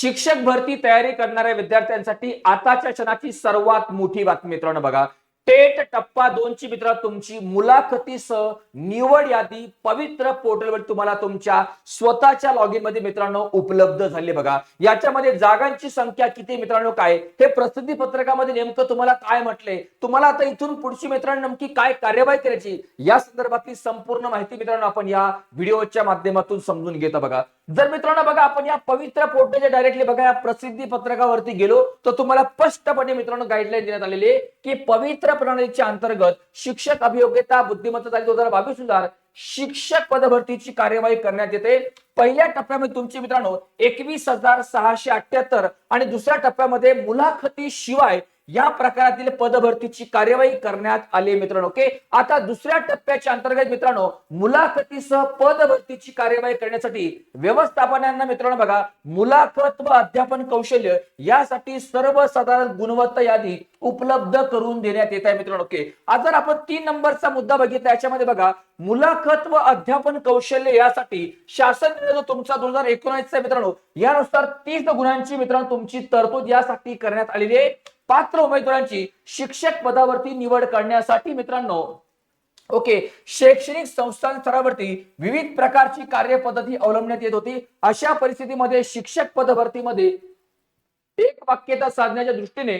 शिक्षक भरती तयारी करणाऱ्या विद्यार्थ्यांसाठी आताच्या क्षणाची सर्वात मोठी बातमी मित्रांनो बघा. टेट टप्पा दोनची मित्र तुमची मुलाखतीसह निवड यादी पवित्र पोर्टलवर तुम्हाला तुमच्या स्वतःच्या लॉगिनमध्ये मित्रांनो उपलब्ध झाली बघा. याच्यामध्ये जागांची संख्या किती मित्रांनो काय? हे प्रसिद्धी पत्रकामध्ये नेमकं तुम्हाला काय म्हटले? तुम्हाला आता इथून पुढची मित्रांनो नेमकी काय कार्यवाही करायची? या संदर्भातली संपूर्ण माहिती मित्रांनो आपण या व्हिडिओच्या माध्यमातून समजून घेतो बघा. जर मित्रांनो बघा आपण या पवित्र पोर्टलच्या डायरेक्टली बघा या प्रसिद्धी पत्रकावरती गेलो तर तुम्हाला स्पष्टपणे मित्रांनो गाईडलाईन देण्यात आलेली की पवित्र प्रणालीच्या अंतर्गत शिक्षक अभियोग्यता बुद्धिमत्ता झाली दोन हजार बावीसनुसार शिक्षक पदभरतीची कार्यवाही करण्यात येते. पहिल्या टप्प्यामध्ये तुमचे मित्रांनो एकवीस हजार सहाशे अठ्याहत्तर आणि दुसऱ्या टप्प्यामध्ये मुलाखती शिवाय या प्रकारातील पदभरतीची कार्यवाही करण्यात आली मित्रांनो. ओके आता दुसऱ्या टप्प्याच्या अंतर्गत मित्रांनो मुलाखतीसह पदभरतीची कार्यवाही करण्यासाठी व्यवस्थापनांना मित्रांनो बघा मुलाखत व अध्यापन कौशल्य यासाठी सर्वसाधारण गुणवत्ता यादी उपलब्ध करून देण्यात येत आहे मित्रांनो. ओके आज जर आपण तीन नंबरचा मुद्दा बघितला याच्यामध्ये बघा मुलाखत व अध्यापन कौशल्य यासाठी शासन जो तुमचा दोन हजार एकोणीसचा मित्रांनो यानुसार तीस गुणांची मित्रांनो तुमची तरतूद यासाठी करण्यात आलेली आहे. पात्र उमेदवारांची शिक्षक पदावरती निवड करण्यासाठी मित्रांनो ओके शैक्षणिक संस्था स्तरावरती विविध प्रकारची कार्यपद्धती अवलंबण्यात येत होती. अशा परिस्थितीमध्ये शिक्षक पदभरतीमध्ये एक वाक्यता साधण्याच्या दृष्टीने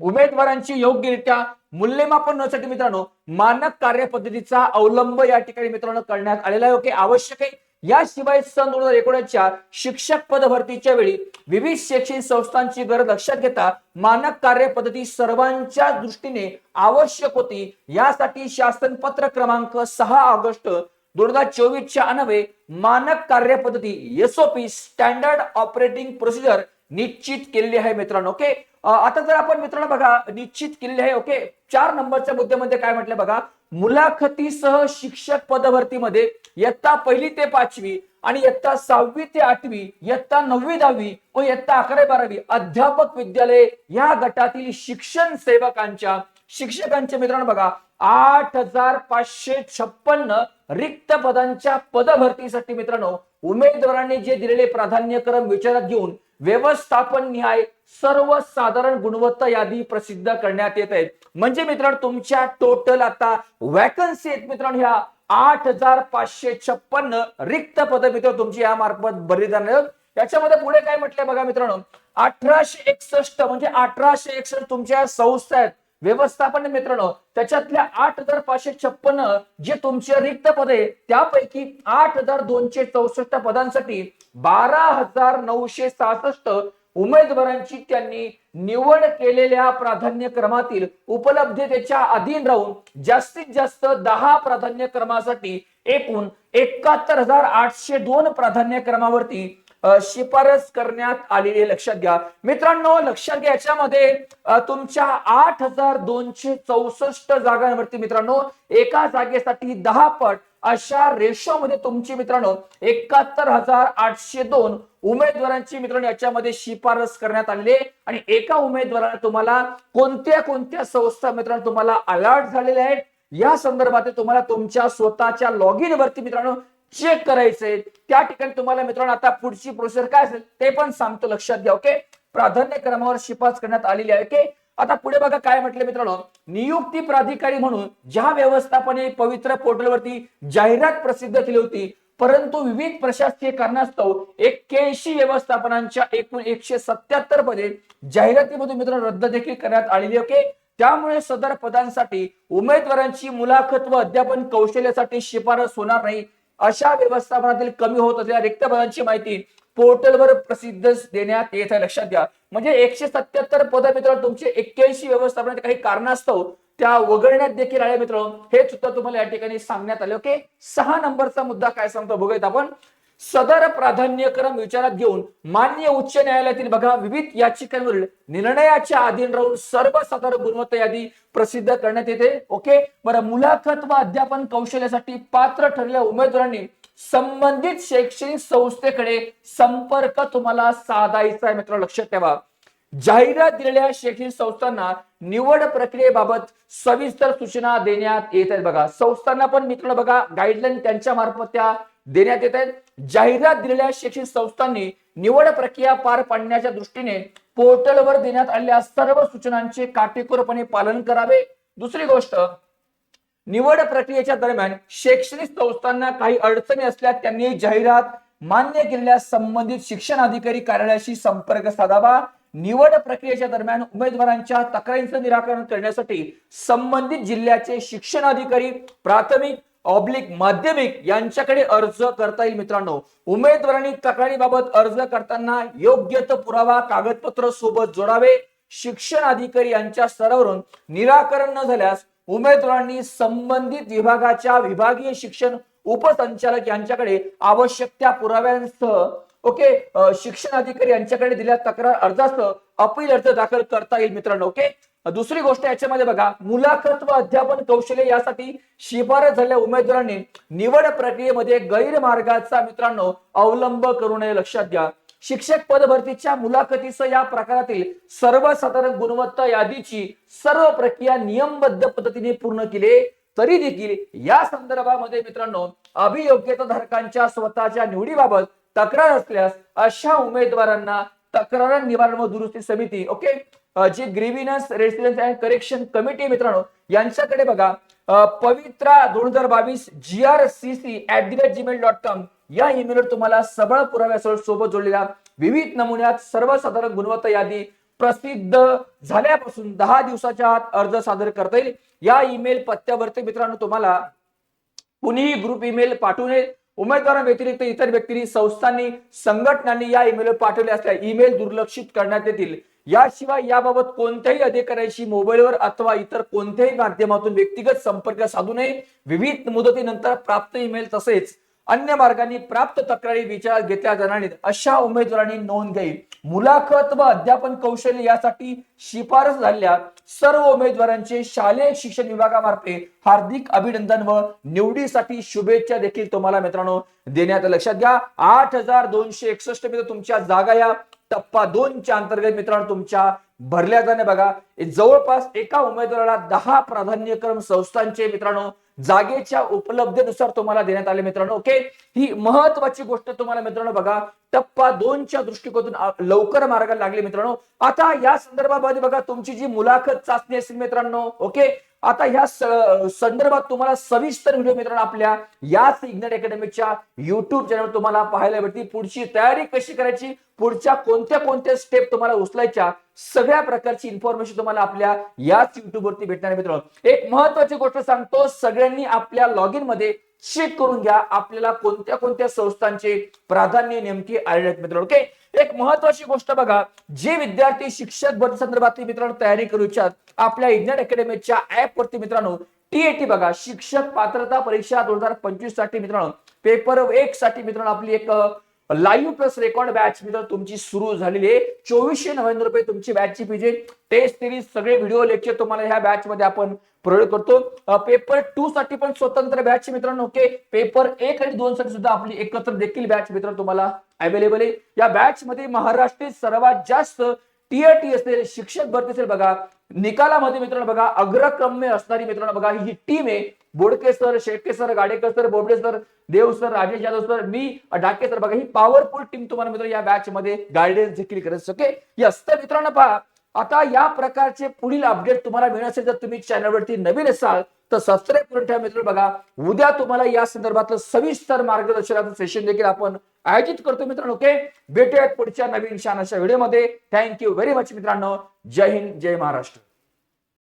उमेदवारांची योग्यरित्या मूल्यमापन होण्यासाठी मित्रांनो मानक कार्यपद्धतीचा अवलंब या ठिकाणी मित्रांनो करण्यात आलेला आहे. ओके आवश्यक आहे. याशिवाय सन दोन हजार एकोणीसच्या शिक्षक पद भरतीच्या वेळी विविध शैक्षणिक संस्थांची गरज लक्षात घेता मानक कार्यपद्धती सर्वांच्या दृष्टीने आवश्यक होती. यासाठी शासन पत्र क्रमांक सहा ऑगस्ट दोन हजार चोवीसच्या अनवे मानक कार्यपद्धती एसओपी स्टँडर्ड ऑपरेटिंग प्रोसिजर निश्चित केलेली आहे मित्रांनो ओके? आता जर आपण मित्रांनो बघा निश्चित केलेली आहे ओके? चार नंबरच्या मुद्द्यामध्ये काय म्हटलं बघा? मुलाखतीसह शिक्षक पदभरतीमध्ये इयत्ता पहिली ते पाचवी आणि इयत्ता सहावी ते आठवी इयत्ता नववी दहावी व इयत्ता अकरावी बारावी अध्यापक विद्यालय या गटातील शिक्षण सेवकांच्या शिक्षकांच्या मित्रांनो बघा आठ हजार पाचशे छप्पन्न रिक्त पदांच्या पदभरतीसाठी मित्रांनो उमेदवारांनी जे दिलेले प्राधान्यक्रम विचारात घेऊन व्यवस्थापन न्याय सर्वसाधारण गुणवत्ता यादी प्रसिद्ध करण्यात येत आहेत म्हणजे मित्रांनो तुमच्या टोटल आता वॅकन्सी आहेत मित्रांनो ह्या आठ हजार पाचशे छप्पन्न रिक्त पद मित्र तुमची या मार्फत भरली जाणार आहेत. याच्यामध्ये पुढे काय म्हटलंय बघा मित्रांनो अठराशे एकसष्ट म्हणजे अठराशे एकसष्ट तुमच्या संस्था आहेत व्यवस्थापन मित्रांनो त्याच्यातल्या आठ हजार पाचशे छप्पन्न जे तुमचे रिक्त पद आहे त्यापैकी आठ हजार दोनशे चौसष्ट पदांसाठी बारा हजार नऊशे सहासष्ट उमेदवारांची त्यांनी निवड केलेल्या प्राधान्य क्रमातील उपलब्धतेच्या अधीन राहून जास्तीत जास्त दहा प्राधान्य क्रमासाठी एकूण एकाहत्तर हजार आठशे दोन प्राधान्य क्रमावरती शिफारस करण्यात आलेली आहे. लक्षात घ्या मित्रांनो लक्षात घ्या याच्यामध्ये तुमच्या आठ हजार दोनशे चौसष्ट जागांवरती मित्रांनो एका जागेसाठी दहा पट अशा रेशो मध्ये तुमची मित्रांनो एकाहत्तर हजार आठशे दोन उमेदवारांची मित्रांनो याच्यामध्ये शिफारस करण्यात आलेली आहे. आणि एका उमेदवाराला तुम्हाला कोणत्या कोणत्या संस्था मित्रांनो तुम्हाला अलर्ट झालेल्या आहेत या संदर्भात तुम्हाला तुमच्या स्वतःच्या लॉग इन वरती मित्रांनो चेक करायचंय. त्या ठिकाणी तुम्हाला मित्रांनो आता पुढची प्रोसेस काय असेल ते पण सांगतो लक्षात घ्या ओके? प्राधान्य क्रमावर शिफारस करण्यात आलेली आहे ओके? आता पुढे बघा काय म्हटलं मित्रांनो. नियुक्ती प्राधिकारी म्हणून ज्या व्यवस्थापने पवित्र पोर्टलवरती जाहिरात प्रसिद्ध केली होती परंतु विविध प्रशासकीय कारणास्तव एक्क्याऐंशी व्यवस्थापनांच्या एकूण एकशे सत्याहत्तर पदे जाहिरातीमधून मित्रांनो रद्द देखील करण्यात आलेली ओके? त्यामुळे सदर पदांसाठी उमेदवारांची मुलाखत व अध्यापन कौशल्यासाठी शिफारस होणार नाही अशा व्यवस्थापनातील कमी होत असलेल्या रिक्त पदांची माहिती पोर्टलवर प्रसिद्ध देण्यात येत आहे. लक्षात घ्या. म्हणजे एकशे सत्याहत्तर पद मित्रांनो तुमचे एक्क्याऐंशी व्यवस्थापनाचे काही कारणास्तव त्या वगळण्यात देखील आले मित्र हे सुद्धा तुम्हाला या ठिकाणी सांगण्यात आले. ओके सहा नंबरचा मुद्दा काय सांगतो बघूयात आपण. सदर प्राधान्यक्रम विचारात घेऊन मान्य उच्च न्यायालयातील बघा विविध याचिकांवरील निर्णयाच्या अधीन राहून सर्व सदर गुणवत्ता यादी प्रसिद्ध करण्यात येते. ओके? बरं मुलाखत व अध्यापन कौशल्यासाठी पात्र ठरलेल्या उमेदवारांनी संबंधित शैक्षणिक संस्थेकडे संपर्क तुम्हाला साधायचा आहे. मित्र लक्षात ठेवा. जाहिरात दिलेल्या शैक्षणिक संस्थांना निवड प्रक्रियेबाबत सविस्तर सूचना देण्यात येत आहेत बघा. संस्थांना पण मित्र बघा गाईडलाईन त्यांच्या मार्फत त्या देण्यात येत आहेत. जाहिरात दिलेल्या शैक्षणिक संस्थांनी निवड प्रक्रिया पार पाडण्याच्या दृष्टीने पोर्टलवर देण्यात आलेल्या सर्व सूचनांचे काटेकोरपणे पालन करावे. दुसरी गोष्ट निवड प्रक्रियेच्या दरम्यान शैक्षणिक संस्थांना काही अडचणी असल्यास त्यांनी जाहिरात मान्य केलेल्या संबंधित शिक्षण अधिकारी कार्यालयाशी संपर्क साधावा. निवड प्रक्रियेच्या दरम्यान उमेदवारांच्या तक्रारींचं निराकरण करण्यासाठी संबंधित जिल्ह्याचे शिक्षण अधिकारी प्राथमिक ऑब्लिक माध्यमिक यांच्याकडे अर्ज करता येईल मित्रांनो. उमेदवारांनी तक्रारीबाबत अर्ज करताना योग्य तो पुरावा कागदपत्र सोबत जोडावे. शिक्षण अधिकारी यांच्या स्तरावरून निराकरण न झाल्यास उमेदवारांनी संबंधित विभागाच्या विभागीय शिक्षण उपसंचालक यांच्याकडे आवश्यक त्या पुराव्यांसह ओके शिक्षण अधिकारी यांच्याकडे दिल्या तक्रार अर्जासह अपील अर्ज दाखल करता येईल मित्रांनो ओके? दुसरी गोष्ट याच्यामध्ये बघा मुलाखत व अध्यापन कौशल्य यासाठी शिफारस झालेल्या उमेदवारांनी निवड प्रक्रियेमध्ये गैरमार्गाचा मित्रांनो अवलंब करू नये लक्षात घ्या. शिक्षक पद भरतीच्या मुलाखतीसह या प्रकारातील सर्वसाधारण गुणवत्ता यादीची सर्व प्रक्रिया नियमबद्ध पद्धतीने पूर्ण केली तरी देखील या संदर्भामध्ये मित्रांनो अभियोग्यता धारकांच्या स्वतःच्या निवडीबाबत तक्रार असल्यास अशा उमेदवारांना तक्रार निवारण व दुरुस्ती समिती ओके? जे grievance residence and correction committee मित्रांनो यांच्याकडे बघा पवित्रा दोन हजार बावीस G R C C at the rate Gmail dot com या ईमेलवर तुम्हाला सबळ पुराव्यासह सोबत जोडलेल्या विविध नमुन्यात सर्वसाधारण गुणवत्ता यादी प्रसिद्ध झाल्यापासून दहा दिवसाच्या आत अर्ज सादर करता येईल. या ईमेल पत्त्यावरती मित्रांनो तुम्हाला कुणीही ग्रुप ईमेल पाठवू नये. उमेदवारांव्यतिरिक्त इतर व्यक्तींनी संस्थांनी संघटनांनी या ईमेल पाठवले असल्या ईमेल दुर्लक्षित करण्यात येतील. याशिवाय याबाबत कोणत्याही अधिकाऱ्याशी मोबाईलवर अथवा इतर कोणत्याही माध्यमातून व्यक्तिगत संपर्क साधू नये. विविध मुदतीनंतर प्राप्त ईमेल तसेच अन्य मार्गाने प्राप्त तक्रारी विचारात घेतल्या जाणार नाहीत अशा उमेदवारांनी नोंद घ्यावी मुलाखत व अध्यापन कौशल्य यासाठी शिफारस झालेल्या सर्व उमेदवारांचे शालेय शिक्षण विभागामार्फे हार्दिक अभिनंदन व निवडीसाठी शुभेच्छा देखील तुम्हाला मित्रांनो देण्यात लक्षात घ्या. आठ हजार दोनशे एकसष्ट मित्र तुमच्या जागा या टप्पा दोनच्या अंतर्गत मित्रांनो तुमच्या भरल्या जाणे बघा. जवळपास एका उमेदवाराला दहा प्राधान्यक्रम संस्थांचे मित्रांनो जागेच्या उपलब्धतेनुसार तुम्हाला देण्यात आले मित्रांनो. ओके? ही महत्वाची गोष्ट तुम्हाला मित्रांनो बघा. टप्पा दोनच्या दृष्टिकोनातून लवकर मार्गाला लागले मित्रांनो. आता या संदर्भामध्ये बघा तुमची जी मुलाखत चाचणी असेल मित्रांनो ओके? आता ह्या स- संदर्भात तुम्हाला सविस्तर व्हिडिओ मित्रांनो आपल्या याच इग्नेट अकॅडमीच्या युट्यूब चॅनल तुम्हाला पाहायला भेटतील. पुढची तयारी कशी करायची? पुढच्या कोणत्या कोणत्या स्टेप तुम्हाला उचलायच्या सगळ्या प्रकारची इन्फॉर्मेशन तुम्हाला आपल्या याच युट्यूबवरती भेटणार आहे मित्रांनो. एक महत्वाची गोष्ट सांगतो सगळ्यांनी आपल्या लॉग इनमध्ये चेक करून घ्या आपल्याला कोणत्या कोणत्या संस्थांचे प्राधान्य नेमके आलेले आहेत मित्रांनो ओके एक महत्वाची गोष्ट बघा जे विद्यार्थी शिक्षक भरती संदर्भातली मित्रांनो तयारी करू इच्छात आपल्या इग्नेट अकॅडमीच्या ऍप वरती मित्रांनो टीएटी बघा शिक्षक पात्रता परीक्षा दोन हजार पंचवीससाठी मित्रांनो पेपर एक साठी मित्रांनो आपली एक लाईव्ह प्लस रेकॉर्ड बॅच मित्र तुमची सुरू झालेली आहे. चोवीसशे नव्याण्णव रुपये तुमची बॅचची फीज आहे. टेस्ट सिरीज सगळे व्हिडिओ लेक्चर तुम्हाला ह्या बॅच मध्ये आपण प्रोव्हाइड करतो. पेपर टू साठी पण स्वतंत्र बॅच मित्रांनो ओके पेपर एक आणि दोन साठी सुद्धा आपली एकत्र देखील बॅच मित्र तुम्हाला अवेलेबल आहे. या बॅच मध्ये महाराष्ट्रात सर्वात जास्त टीआरटी असेल शिक्षक भरती असेल बघा निकालामध्ये मित्रांनो बघा अग्रक्रम्य असणारी मित्रांनो बघा ही टीम आहे. Bodke sir Shetke sir Gadekar sir Bobde sir Dev sir Rajesh Yadav sir मी डाके सर बघा ही पॉवरफुल टीम तुम्हाला मित्रांनो या बॅच मध्ये गायडन्स देखील करत ओके यस तर मित्रांनो पहा आता या प्रकारचे पुढील अपडेट तुम्हाला मिळण्यासाठी जर तुम्ही चॅनलवरती नवीन असाल तर सबस्क्राईब करून ठेवा मित्र बघा उद्या तुम्हाला या संदर्भातलं सविस्तर मार्गदर्शनाचं सेशन देखील आपण आयोजित करतो मित्रांनो ओके भेटूयात पुढच्या नवीन शान अशा व्हिडिओमध्ये थँक्यू व्हेरी मच मित्रांनो. जय हिंद जय महाराष्ट्र.